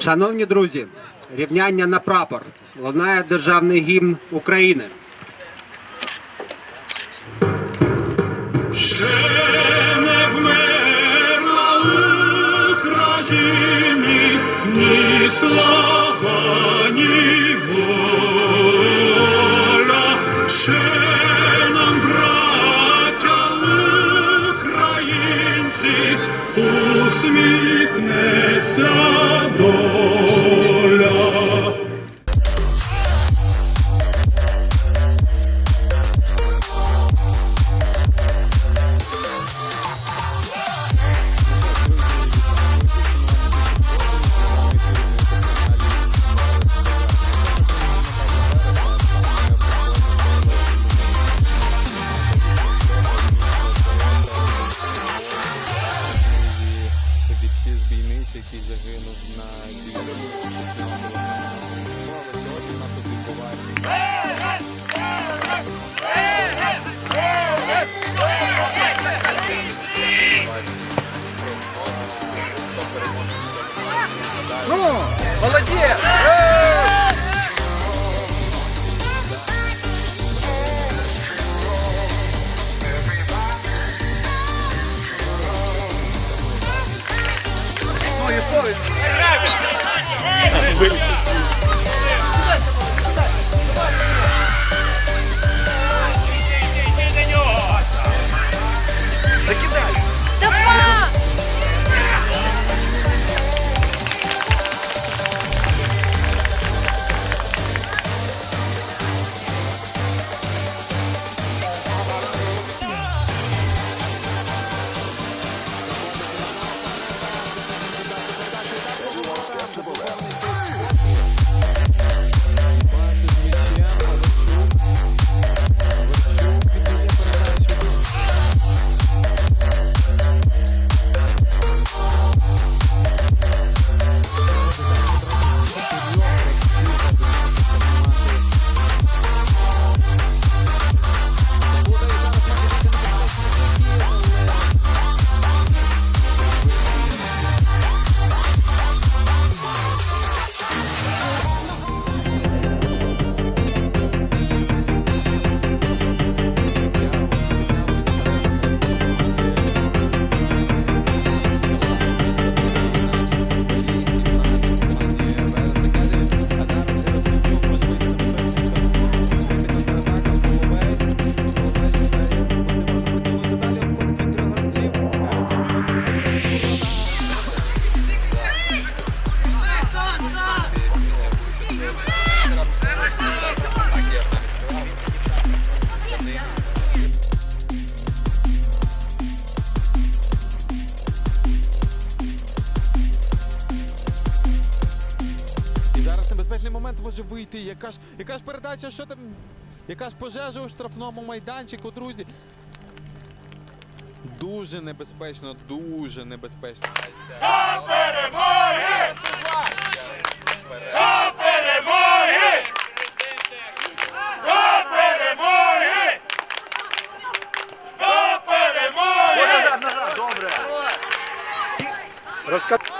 Шановні друзі, рівняння на прапор. Лунає державний гімн України. Ще Не вмерла України ні слава, доля. Бати Яка ж, яка ж передача, що там? Яка ж пожежа у штрафному майданчику, друзі? Дуже небезпечно, дуже небезпечно. Іди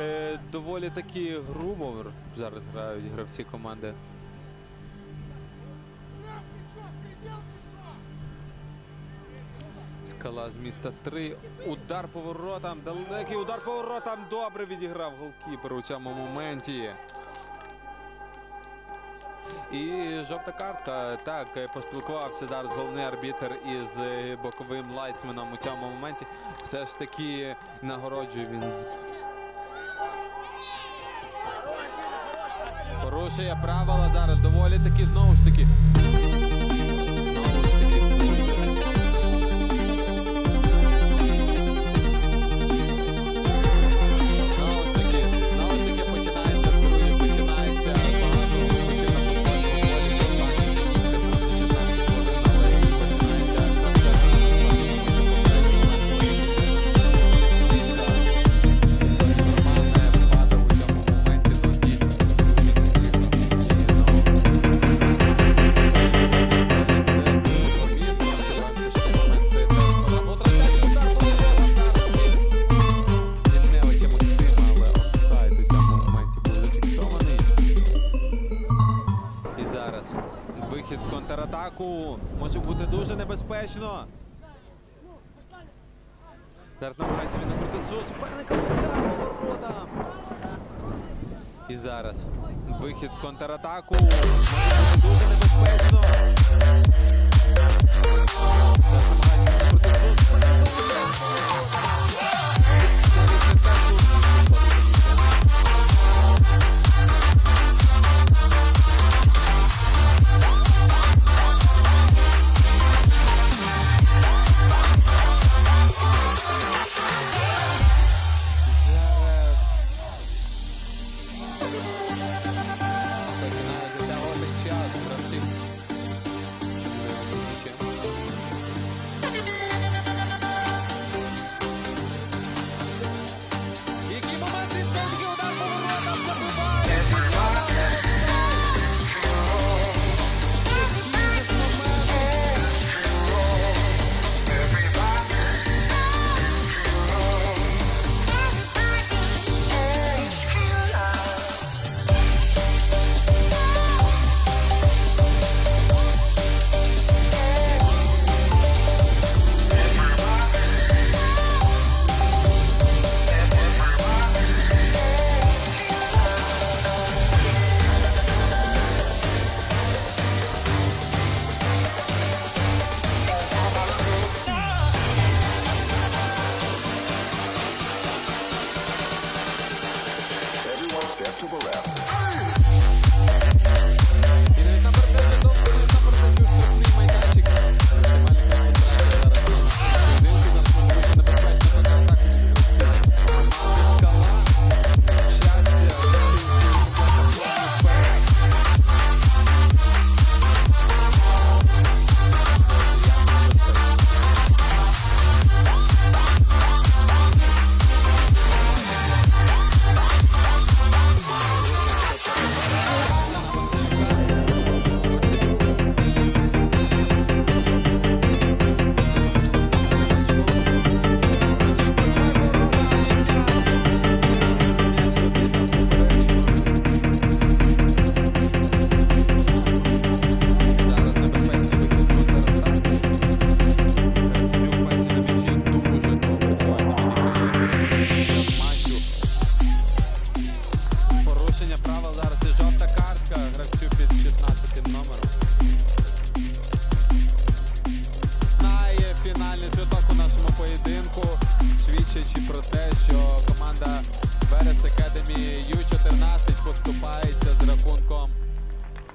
Е, доволі таки грубо зараз грають гравці команди. Скала з міста Стри. Удар поворотом. Далекий удар поворотом. Добре відіграв голкіпер у цьому моменті. І жовта картка. Так, е, поспілкувався зараз головний арбітр із е, боковим лайцменом у цьому моменті. Все ж таки нагороджує він. Порушує правила зараз. Доволі таки знову ж таки. Небезпечно. Зараз намагається він накрутити свого суперника удар поворотом. І зараз вихід в контратаку дуже небезпечно. Зараз намагається накрутити свого суперника.